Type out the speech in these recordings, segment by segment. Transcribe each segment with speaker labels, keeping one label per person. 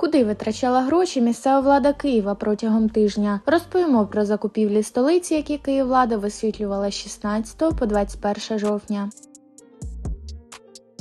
Speaker 1: Куди витрачала гроші місцева влада Києва протягом тижня? Розповімо про закупівлі столиці, які Київлада висвітлювала з 16 по 21 жовтня.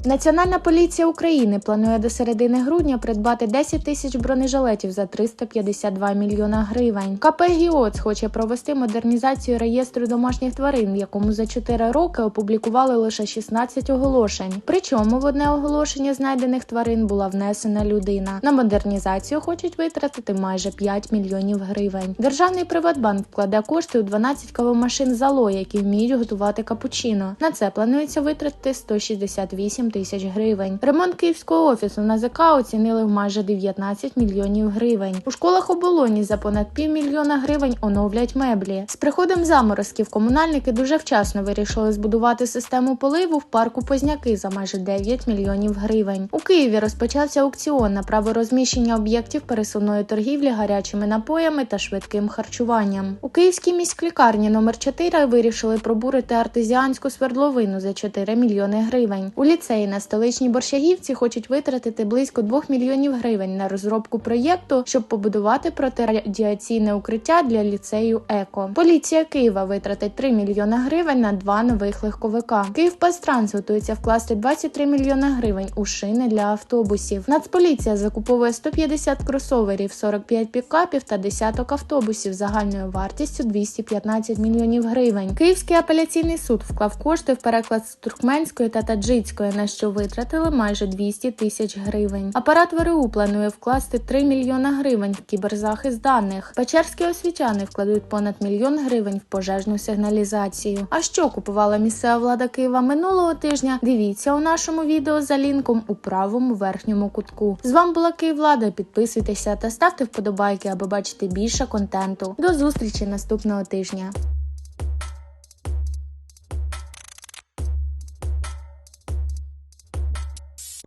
Speaker 1: Національна поліція України планує до середини грудня придбати 10 тисяч бронежилетів за 352 мільйона гривень. КП «Гіоц» хоче провести модернізацію реєстру домашніх тварин, в якому за 4 роки опублікували лише 16 оголошень. Причому в одне оголошення знайдених тварин була внесена людина. На модернізацію хочуть витратити майже 5 мільйонів гривень. Державний Приватбанк вкладе кошти у 12 кавомашин «Зало», які вміють готувати капучино. На це планується витратити 168 тисяч гривень. Ремонт київського офісу на ЗК оцінили в майже 19 мільйонів гривень. У школах оболоні за понад півмільйона гривень оновлять меблі. З приходом заморозків комунальники дуже вчасно вирішили збудувати систему поливу в парку Позняки за майже 9 мільйонів гривень. У Києві розпочався аукціон на право розміщення об'єктів пересувної торгівлі гарячими напоями та швидким харчуванням. У Київській міськлікарні номер 4 вирішили пробурити артезіанську свердловину за 4 мільйони гривень. У ліцеї на столичній борщагівці хочуть витратити близько 2 мільйонів гривень на розробку проєкту, щоб побудувати протирадіаційне укриття для ліцею Еко. Поліція Києва витратить 3 мільйона гривень на два нових легковика. Київпастранс готується вкласти 23 мільйона гривень у шини для автобусів. Нацполіція закуповує 150 кросоверів, 45 пікапів та десяток автобусів загальною вартістю 215 мільйонів гривень. Київський апеляційний суд вклав кошти в переклад з туркменської та таджицької, на що витратили майже 200 тисяч гривень. Апарат ВРУ планує вкласти 3 мільйона гривень в кіберзахист даних. Печерські освітяни вкладуть понад мільйон гривень в пожежну сигналізацію. А що купувала місцева влада Києва минулого тижня? Дивіться у нашому відео за лінком у правому верхньому кутку. З вами була Київлада. Підписуйтеся та ставте вподобайки, аби бачити більше контенту. До зустрічі наступного тижня.